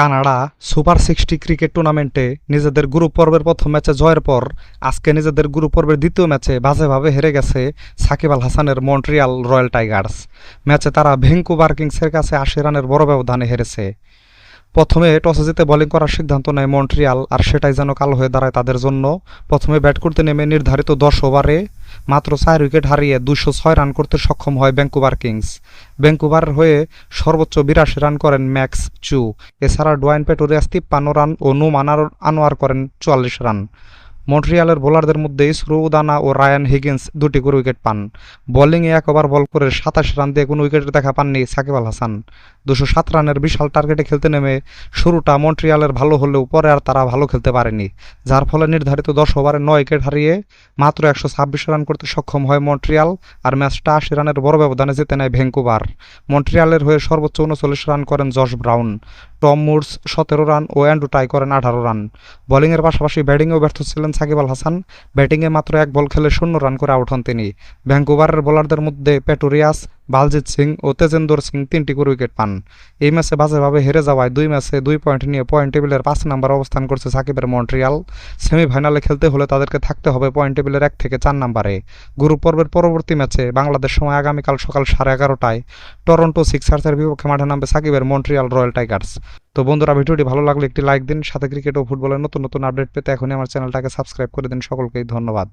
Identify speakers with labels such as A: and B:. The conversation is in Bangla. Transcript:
A: কানাডা সুপার সিক্সটি ক্রিকেট টুর্নামেন্টে নিজেদের গ্রুপ পর্বের প্রথম ম্যাচে জয়ের পর আজকে নিজেদের গ্রুপ পর্বের দ্বিতীয় ম্যাচে বাজেভাবে হেরে গেছে সাকিব আল হাসানের মন্ট্রিয়াল রয়্যাল টাইগার্স। ম্যাচে তারা ভেঙ্কুভার কিংসের কাছে আশি রানের বড় ব্যবধানে হেরেছে। প্রথমে টসে জিতে বোলিং করার সিদ্ধান্ত নেয় মন্ট্রিয়াল, আর সেটাই যেন কালো হয়ে দাঁড়ায় তাদের জন্য। প্রথমে ব্যাট করতে নেমে নির্ধারিত দশ ওভারে মাত্র চার উইকেট হারিয়ে দুশো ছয় রান করতে সক্ষম হয় ভ্যাঙ্কুভার কিংস। ভ্যাঙ্কুভার হয়ে সর্বোচ্চ বিরাশি রান করেন ম্যাক্স চু। এছাড়া ডোয়াইন পেটোরিয়াস তিপ্পান্ন রান ও নুমান আনোয়ার করেন চুয়াল্লিশ রান। মন্ট্রিয়ালের বোলারদের মধ্যে ইসরুদানা ও রায়ান হিগিন্স দুটি করে উইকেট পান। বোলিংয়ে এক ওভার বল করে সাতাশ রান দিয়ে কোনো উইকেটের দেখা পাননি সাকিব আল হাসান। দুশো সাত রানের বিশাল টার্গেটে খেলতে নেমে শুরুটা মন্ট্রিয়ালের ভালো হলেও পরে আর তারা ভালো খেলতে পারেনি, যার ফলে নির্ধারিত দশ ওভারে নয় উইকেট হারিয়ে মাত্র একশো ছাব্বিশ রান করতে সক্ষম হয় মন্ট্রিয়াল আর ম্যাচটা আশি রানের বড় ব্যবধানে জিতে নেয় ভ্যাঙ্কুভার। মন্ট্রিয়ালের হয়ে সর্বোচ্চ উনচল্লিশ রান করেন জশ ব্রাউন। টম মুডস সতেরো রান ও অ্যান্ড্রু টাই করেন আঠারো রান। বোলিংয়ের পাশাপাশি ব্যাটিংয়েও ব্যর্থ ছিলেন সাকিব আল হাসান। ব্যাটিংয়ে মাত্র এক বল খেলে শূন্য রান করে আউট হন তিনি। ভ্যাঙ্কুভারের বোলারদের মধ্যে পেটোরিয়াস বালজিৎ সিং ও তেজেন্দর সিং তিনটি করে উইকেট পান। এই ম্যাচে বাজেভাবে হেরে যাওয়ায় দুই ম্যাচে দুই পয়েন্ট নিয়ে পয়েন্ট টেবিলের পাঁচ নম্বর অবস্থান করছে সাকিবের মন্ট্রিয়াল। সেমিফাইনালে খেলতে হলে তাদেরকে থাকতে হবে পয়েন্ট টেবিলের এক থেকে চার নম্বরে। গ্রুপ পর্বের পরবর্তী ম্যাচে বাংলাদেশ সময় আগামীকাল সকাল সাড়ে এগারোটায় টরন্টো সিক্সার্সের বিপক্ষে মাঠে নামবে সাকিবের মন্ট্রিয়াল রয়্যাল টাইগার্স। তো বন্ধুরা, ভিডিওটি ভালো লাগলে একটি লাইক দিন, সাথে ক্রিকেট ও ফুটবলের নতুন নতুন আপডেট পেতে এখনই আমার চ্যানেলটাকে সাবস্ক্রাইব করে দিন। সকলকেই ধন্যবাদ।